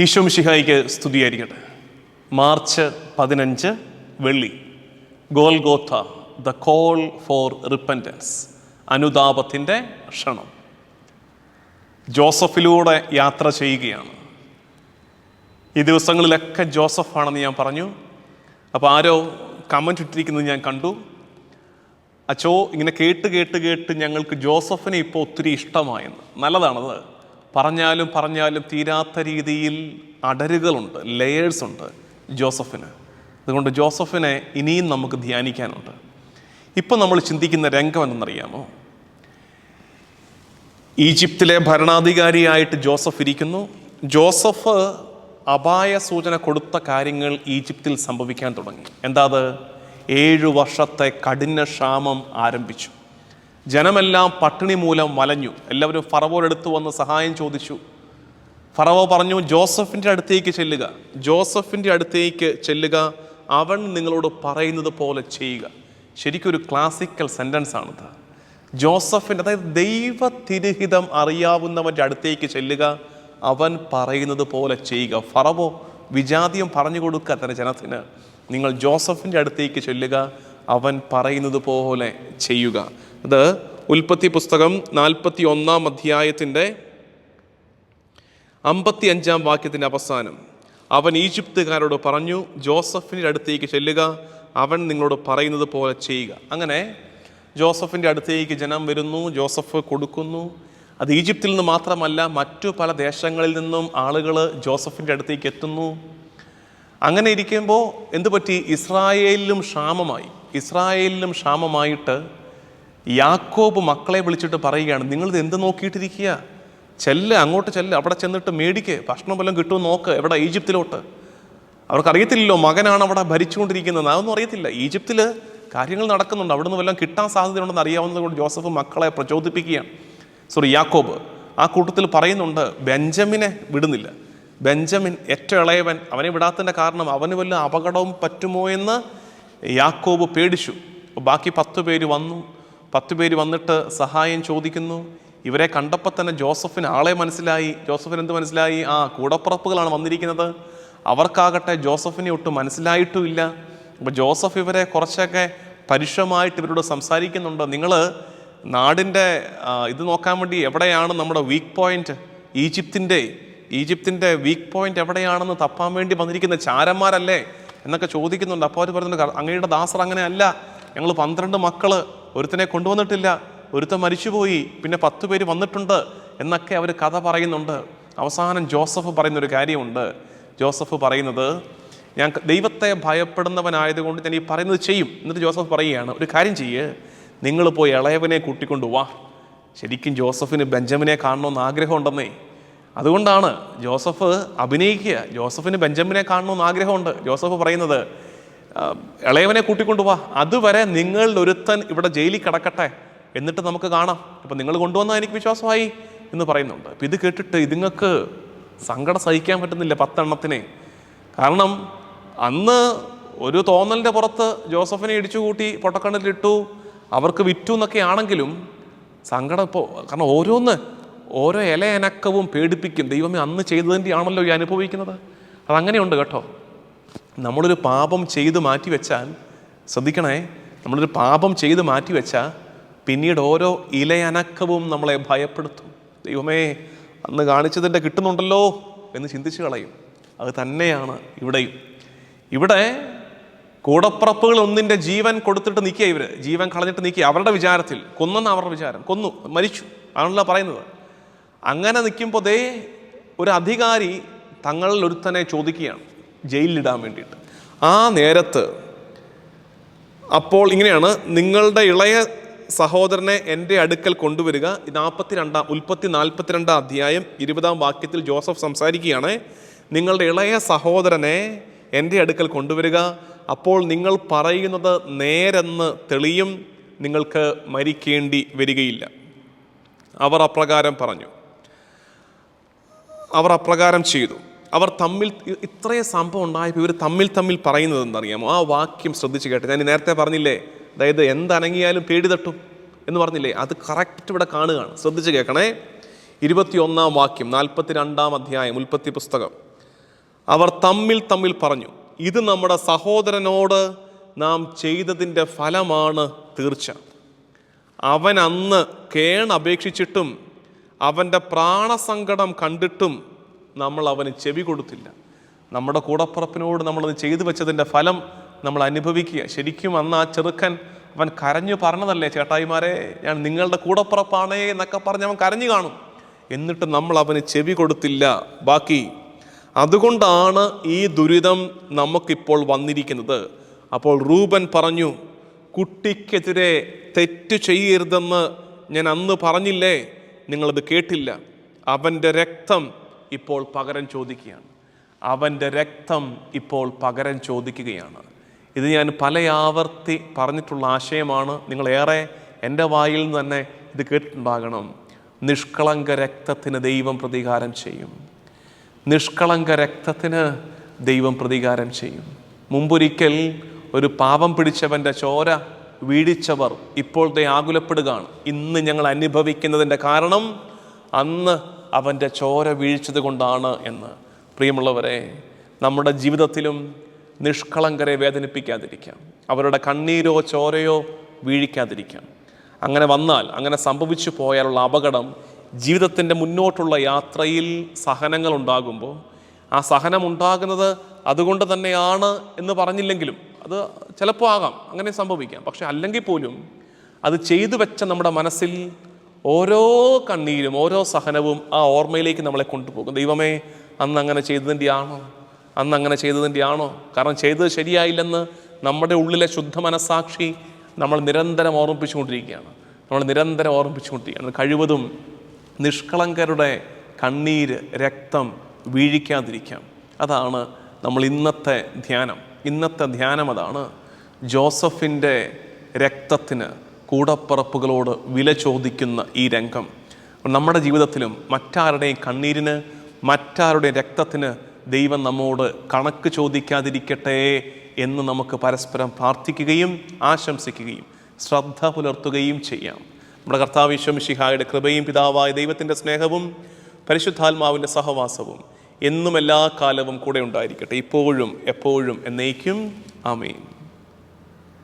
ഈശോ മിഷിഹായിക്ക് സ്തുതിയായിരിക്കട്ടെ. മാർച്ച് പതിനഞ്ച് വെള്ളി. Golgotha the call for repentance അനുതാപത്തിന്റെ ക്ഷണം. ജോസഫിലൂടെ യാത്ര ചെയ്യുകയാണ്. ഈ ദിവസങ്ങളിലൊക്കെ ജോസഫാണെന്ന് ഞാൻ പറഞ്ഞു. അപ്പോൾ ആരോ കമന്റ് ഇട്ടിരിക്കുന്നത് ഞാൻ കണ്ടു. അച്ചോ ഇങ്ങനെ കേട്ട് കേട്ട് കേട്ട് ഞങ്ങൾക്ക് ജോസഫിനെ ഇപ്പോൾ ഒത്തിരി ഇഷ്ടമായെന്ന്. നല്ലതാണത്. പറഞ്ഞാലും പറഞ്ഞാലും തീരാത്ത രീതിയിൽ അടരുകളുണ്ട് ലെയേഴ്സ് ഉണ്ട് ജോസഫിന്. അതുകൊണ്ട് ജോസഫിനെ ഇനിയും നമുക്ക് ധ്യാനിക്കാനുണ്ട്. ഇപ്പം നമ്മൾ ചിന്തിക്കുന്ന രംഗം എന്തെന്നറിയാമോ? ഈജിപ്തിലെ ഭരണാധികാരിയായിട്ട് ജോസഫ് ഇരിക്കുന്നു. ജോസഫ് അപായ സൂചന കൊടുത്ത കാര്യങ്ങൾ ഈജിപ്തിൽ സംഭവിക്കാൻ തുടങ്ങി. എന്താ അത്? ഏഴു വർഷത്തെ കഠിന ക്ഷാമം ആരംഭിച്ചു. ജനമെല്ലാം പട്ടിണി മൂലം വലഞ്ഞു. എല്ലാവരും ഫറവോടെടുത്ത് വന്ന് സഹായം ചോദിച്ചു. ഫറവോ പറഞ്ഞു ജോസഫിന്റെ അടുത്തേക്ക് ചെല്ലുക. ജോസഫിന്റെ അടുത്തേക്ക് ചെല്ലുക. അവൻ നിങ്ങളോട് പറയുന്നത് പോലെ ചെയ്യുക. ശരിക്കും ഒരു ക്ലാസിക്കൽ സെന്റൻസ് ആണിത്. ജോസഫിന്റെ അതായത് ദൈവ തിരുഹിതം അറിയാവുന്നവന്റെ അടുത്തേക്ക് ചെല്ലുക. അവൻ പറയുന്നത് പോലെ ചെയ്യുക. ഫറവോ വിജാതിയം പറഞ്ഞു കൊടുക്കുക തന്നെ ജനത്തിന്. നിങ്ങൾ ജോസഫിന്റെ അടുത്തേക്ക് ചെല്ലുക. അവൻ പറയുന്നത് പോലെ ചെയ്യുക. അത് ഉൽപ്പത്തി പുസ്തകം നാൽപ്പത്തി ഒന്നാം അധ്യായത്തിന്റെ അമ്പത്തി അഞ്ചാം വാക്യത്തിന്റെ അവസാനം. അവൻ ഈജിപ്തുകാരോട് പറഞ്ഞു ജോസഫിന്റെ അടുത്തേക്ക് ചെല്ലുക അവൻ നിങ്ങളോട് പറയുന്നത് പോലെ ചെയ്യുക. അങ്ങനെ ജോസഫിന്റെ അടുത്തേക്ക് ജനം വരുന്നു ജോസഫ് കൊടുക്കുന്നു. അത് ഈജിപ്തിൽ നിന്ന് മാത്രമല്ല മറ്റു പല ദേശങ്ങളിൽ നിന്നും ആളുകൾ ജോസഫിന്റെ അടുത്തേക്ക് എത്തുന്നു. അങ്ങനെ ഇരിക്കുമ്പോൾ എന്തു പറ്റി ഇസ്രായേലിലും ക്ഷാമമായി. ഇസ്രായേലിലും ക്ഷാമമായിട്ട് യാക്കോബ് മക്കളെ വിളിച്ചിട്ട് പറയുകയാണ് നിങ്ങളിത് എന്ത് നോക്കിയിട്ടിരിക്കുക? ചെല്ല് അങ്ങോട്ട് ചെല്ല് അവിടെ ചെന്നിട്ട് മേടിക്ക് ഭക്ഷണം വല്ലതും കിട്ടുമെന്ന് നോക്ക് എവിടെ ഈജിപ്തിലോട്ട്? അവർക്കറിയത്തില്ലല്ലോ മകനാണ് അവിടെ ഭരിച്ചുകൊണ്ടിരിക്കുന്നത്. അതൊന്നും അറിയത്തില്ല. ഈജിപ്തിൽ കാര്യങ്ങൾ നടക്കുന്നുണ്ട്. അവിടുന്ന് വല്ലതും കിട്ടാൻ സാധ്യതയുണ്ടെന്ന് അറിയാവുന്നത് കൊണ്ട് ജോസഫ് മക്കളെ പ്രചോദിപ്പിക്കുകയാണ്. സോറി യാക്കോബ്. ആ കൂട്ടത്തിൽ പറയുന്നുണ്ട് ബെഞ്ചമിനെ വിടുന്നില്ല. ബെഞ്ചമിൻ ഏറ്റവും ഇളയവൻ. അവനെ വിടാത്തതിന്റെ കാരണം അവന് വല്ല അപകടവും പറ്റുമോ എന്ന് യാക്കോബ് പേടിച്ചു. ബാക്കി പത്ത് പേര് വന്നു. പത്ത് പേര് വന്നിട്ട് സഹായം ചോദിക്കുന്നു. ഇവരെ കണ്ടപ്പോൾ തന്നെ ജോസഫിന് ആളെ മനസ്സിലായി. ജോസഫിന് എന്ത് മനസ്സിലായി? ആ കൂടപ്പുറപ്പുകളാണ് വന്നിരിക്കുന്നത്. അവർക്കാകട്ടെ ജോസഫിനെ ഒട്ടും മനസ്സിലായിട്ടുമില്ല. അപ്പോൾ ജോസഫ് ഇവരെ കുറച്ചൊക്കെ പരുഷമായിട്ട് ഇവരോട് സംസാരിക്കുന്നുണ്ട്. നിങ്ങൾ നാടിന്റെ ഇത് നോക്കാൻ വേണ്ടി എവിടെയാണ് നമ്മുടെ വീക്ക് പോയിന്റ് ഈജിപ്തിന്റെ ഈജിപ്തിന്റെ വീക്ക് പോയിന്റ് എവിടെയാണെന്ന് തപ്പാൻ വേണ്ടി വന്നിരിക്കുന്ന ചാരന്മാരല്ലേ? എന്നൊക്കെ ചോദിക്കുന്നുണ്ട്. അപ്പോൾ അവർ പറയുന്നുണ്ട് "ക- അങ്ങയുടെ ദാസർ അങ്ങനെ അല്ല ഞങ്ങൾ പന്ത്രണ്ട് മക്കൾ ഒരുത്തനെ കൊണ്ടുവന്നിട്ടില്ല ഒരുത്തൻ മരിച്ചുപോയി പിന്നെ പത്ത് പേര് വന്നിട്ടുണ്ട് എന്നൊക്കെ അവർ കഥ പറയുന്നുണ്ട്. അവസാനം ജോസഫ് പറയുന്നൊരു കാര്യമുണ്ട്. ജോസഫ് പറയുന്നത് ഞാൻ ദൈവത്തെ ഭയപ്പെടുന്നവനായതുകൊണ്ട് ഞാൻ ഈ പറയുന്നത് ചെയ്യും. എന്നിട്ട് ജോസഫ് പറയുകയാണ് ഒരു കാര്യം ചെയ്യ്. നിങ്ങൾ പോയി ഇളയവനെ കൂട്ടിക്കൊണ്ട് വാ. ശരിക്കും ജോസഫിന് ബെഞ്ചമിനെ കാണണമെന്ന് ആഗ്രഹമുണ്ടെന്നേ. അതുകൊണ്ടാണ് ജോസഫ് അഭിനയിക്കുക. ജോസഫിന് ബെഞ്ചമിനെ കാണണമെന്ന് ആഗ്രഹമുണ്ട്. ജോസഫ് പറയുന്നത് "ആ, ഇളയവനെ കൂട്ടിക്കൊണ്ടു വാ. അതുവരെ നിങ്ങളിൽ ഒരുത്തൻ ഇവിടെ ജയിലിൽ കിടക്കട്ടെ എന്നിട്ട് നമുക്ക് കാണാം. ഇപ്പം നിങ്ങൾ കൊണ്ടുവന്നാൽ എനിക്ക് വിശ്വാസമായി എന്ന് പറയുന്നുണ്ട്. അപ്പം ഇത് കേട്ടിട്ട് ഇതുങ്ങൾക്ക് സങ്കടം സഹിക്കാൻ പറ്റുന്നില്ല പത്തെണ്ണത്തിനെ. കാരണം അന്ന് ഒരു തോന്നലിന്റെ പുറത്ത് ജോസഫിനെ ഇടിച്ചുകൂട്ടി പൊട്ടക്കണ്ണിലിട്ടു അവർക്ക് വിറ്റു എന്നൊക്കെ ആണെങ്കിലും സങ്കടം ഇപ്പോൾ കാരണം ഓരോന്ന് ഓരോ ഇലയനക്കവും പേടിപ്പിക്കും. ദൈവമേ അന്ന് ചെയ്തതിന്റെ ആണല്ലോ ഈ അനുഭവിക്കുന്നത്. അതങ്ങനെയുണ്ട് കേട്ടോ. നമ്മളൊരു പാപം ചെയ്ത് മാറ്റിവെച്ചാൽ ശ്രദ്ധിക്കണേ നമ്മളൊരു പാപം ചെയ്ത് മാറ്റിവെച്ചാൽ പിന്നീട് ഓരോ ഇലയനക്കവും നമ്മളെ ഭയപ്പെടുത്തും. ദൈവമേ അന്ന് കാണിച്ചതിന്റെ കിട്ടുന്നുണ്ടല്ലോ എന്ന് ചിന്തിച്ചു കളയും. അത് തന്നെയാണ് ഇവിടെയും. ഇവിടെ കൂടപ്പുറപ്പുകൾ ഒന്നിന്റെ ജീവൻ കൊടുത്തിട്ട് നിൽക്കുക ഇവർ ജീവൻ കളഞ്ഞിട്ട് നിൽക്കുക അവരുടെ വിചാരത്തിൽ കൊന്നെന്ന് അവരുടെ വിചാരം. കൊന്നു മരിച്ചു. ആണല്ലോ പറയുന്നത്. അങ്ങനെ നിൽക്കുമ്പോൾ ദേ ഒരു അധികാരി തങ്ങളിൽ ഒരുത്തനെ ചോദിക്കുകയാണ്. ജയിലിലിടാൻ വേണ്ടിയിട്ട്. ആ നേരത്ത് അപ്പോൾ ഇങ്ങനെയാണ് നിങ്ങളുടെ ഇളയ സഹോദരനെ എന്റെ അടുക്കൽ കൊണ്ടുവരിക. നാൽപ്പത്തി രണ്ടാം ഉൽപ്പത്തി നാൽപ്പത്തിരണ്ടാം അധ്യായം ഇരുപതാം വാക്യത്തിൽ ജോസഫ് സംസാരിക്കുകയാണ്. നിങ്ങളുടെ ഇളയ സഹോദരനെ എന്റെ അടുക്കൽ കൊണ്ടുവരിക. അപ്പോൾ നിങ്ങൾ പറയുന്നത് നേരെന്ന് തെളിയും. നിങ്ങൾക്ക് മരിക്കേണ്ടി വരികയില്ല. അവർ അപ്രകാരം പറഞ്ഞു. അവർ അപ്രകാരം ചെയ്തു. അവർ തമ്മിൽ ഇത്രയും സംഭവം ഉണ്ടായപ്പോൾ ഇവർ തമ്മിൽ തമ്മിൽ പറയുന്നത് എന്തറിയാമോ ആ വാക്യം ശ്രദ്ധിച്ച് കേട്ടെ. ഞാൻ നേരത്തെ പറഞ്ഞില്ലേ? അതായത് എന്തനങ്ങിയാലും പേടി തട്ടും എന്ന് പറഞ്ഞില്ലേ? അത് കറക്റ്റ് ഇവിടെ കാണുകയാണ്. ശ്രദ്ധിച്ച് കേൾക്കണേ. ഇരുപത്തിയൊന്നാം വാക്യം നാൽപ്പത്തി രണ്ടാം അധ്യായം ഉൽപ്പത്തി പുസ്തകം. അവർ തമ്മിൽ തമ്മിൽ പറഞ്ഞു ഇത് നമ്മുടെ സഹോദരനോട് നാം ചെയ്തതിന്റെ ഫലമാണ് തീർച്ച. അവൻ അന്ന് കേണപേക്ഷിച്ചിട്ടും അവന്റെ പ്രാണസങ്കടം കണ്ടിട്ടും നമ്മൾ അവന് ചെവി കൊടുത്തില്ല. നമ്മുടെ കൂടപ്പുറപ്പിനോട് നമ്മളത് ചെയ്തു വെച്ചതിന്റെ ഫലം നമ്മൾ അനുഭവിക്കുക. ശരിക്കും അന്ന് ആ ചെറുക്കൻ അവൻ കരഞ്ഞു പറഞ്ഞതല്ലേ ചേട്ടായിമാരെ ഞാൻ നിങ്ങളുടെ കൂടപ്പുറപ്പാണേ എന്നൊക്കെ പറഞ്ഞ് അവൻ കരഞ്ഞു കാണും. എന്നിട്ട് നമ്മൾ അവന് ചെവി കൊടുത്തില്ല. ബാക്കി അതുകൊണ്ടാണ് ഈ ദുരിതം നമുക്കിപ്പോൾ വന്നിരിക്കുന്നത്. അപ്പോൾ റൂബൻ പറഞ്ഞു കുട്ടിക്കെതിരെ തെറ്റ് ചെയ്യരുതെന്ന് ഞാൻ അന്ന് പറഞ്ഞില്ലേ? നിങ്ങളത് കേട്ടില്ല. അവന്റെ രക്തം ഇപ്പോൾ പകരം ചോദിക്കുകയാണ്. അവന്റെ രക്തം ഇപ്പോൾ പകരം ചോദിക്കുകയാണ്. ഇത് ഞാൻ പല ആവർത്തി പറഞ്ഞിട്ടുള്ള ആശയമാണ്. നിങ്ങളേറെ എന്റെ വായിൽ നിന്ന് തന്നെ ഇത് കേട്ടിട്ടുണ്ടാകണം. നിഷ്കളങ്ക രക്തത്തിന് ദൈവം പ്രതികാരം ചെയ്യും. നിഷ്കളങ്ക രക്തത്തിന് ദൈവം പ്രതികാരം ചെയ്യും. മുമ്പൊരിക്കൽ ഒരു പാപം പിടിച്ചവന്റെ ചോര വീഴിച്ചവർ ഇപ്പോഴത്തെ ആകുലപ്പെടുകയാണ്. ഇന്ന് ഞങ്ങൾ അനുഭവിക്കുന്നതിന്റെ കാരണം അന്ന് അവന്റെ ചോര വീഴ്ചത് കൊണ്ടാണ് എന്ന്. പ്രിയമുള്ളവരെ നമ്മുടെ ജീവിതത്തിലും നിഷ്കളങ്കരെ വേദനിപ്പിക്കാതിരിക്കാം. അവരുടെ കണ്ണീരോ ചോരയോ വീഴിക്കാതിരിക്കാം. അങ്ങനെ വന്നാൽ അങ്ങനെ സംഭവിച്ചു പോയാലുള്ള അപകടം ജീവിതത്തിന്റെ മുന്നോട്ടുള്ള യാത്രയിൽ സഹനങ്ങൾ ഉണ്ടാകുമ്പോൾ ആ സഹനം ഉണ്ടാകുന്നത് അതുകൊണ്ട് തന്നെയാണ് എന്ന് പറഞ്ഞില്ലെങ്കിലും അത് ചിലപ്പോൾ ആകാം അങ്ങനെ സംഭവിക്കാം. പക്ഷെ അല്ലെങ്കിൽ പോലും അത് ചെയ്തു വെച്ച നമ്മുടെ മനസ്സിൽ ഓരോ കണ്ണീരും ഓരോ സഹനവും ആ ഓർമ്മയിലേക്ക് നമ്മളെ കൊണ്ടുപോകും. ദൈവമേ അന്ന് അങ്ങനെ ചെയ്തതിന്റെ ആണോ അന്ന് അങ്ങനെ ചെയ്തതിന്റെ ആണോ കാരണം ചെയ്തത് ശരിയായില്ലെന്ന് നമ്മുടെ ഉള്ളിലെ ശുദ്ധ മനസാക്ഷി നമ്മൾ നിരന്തരം ഓർമ്മിപ്പിച്ചുകൊണ്ടിരിക്കുകയാണ്. നമ്മൾ നിരന്തരം ഓർമ്മിപ്പിച്ചുകൊണ്ടിരിക്കുകയാണ്. കഴിവതും നിഷ്കളങ്കരുടെ കണ്ണീര് രക്തം വീഴിക്കാതിരിക്കാം. അതാണ് നമ്മൾ ഇന്നത്തെ ധ്യാനം. ഇന്നത്തെ ധ്യാനം അതാണ് ജോസഫിന്റെ രക്തത്തിന് കൂടപ്പറപ്പുകളോട് വില ചോദിക്കുന്ന ഈ രംഗം. നമ്മുടെ ജീവിതത്തിലും മറ്റാരുടെയും കണ്ണീരിന് മറ്റാരുടെ രക്തത്തിന് ദൈവം നമ്മോട് കണക്ക് ചോദിക്കാതിരിക്കട്ടെ എന്ന് നമുക്ക് പരസ്പരം പ്രാർത്ഥിക്കുകയും ആശംസിക്കുകയും ശ്രദ്ധ പുലർത്തുകയും ചെയ്യാം. നമ്മുടെ കർത്താവ് ശിഹായുടെ കൃപയും പിതാവായ ദൈവത്തിന്റെ സ്നേഹവും പരിശുദ്ധാത്മാവിന്റെ സഹവാസവും എന്നും എല്ലാ കാലവും കൂടെ ഉണ്ടായിരിക്കട്ടെ. ഇപ്പോഴും എപ്പോഴും എന്നേക്കും. ആമേൻ.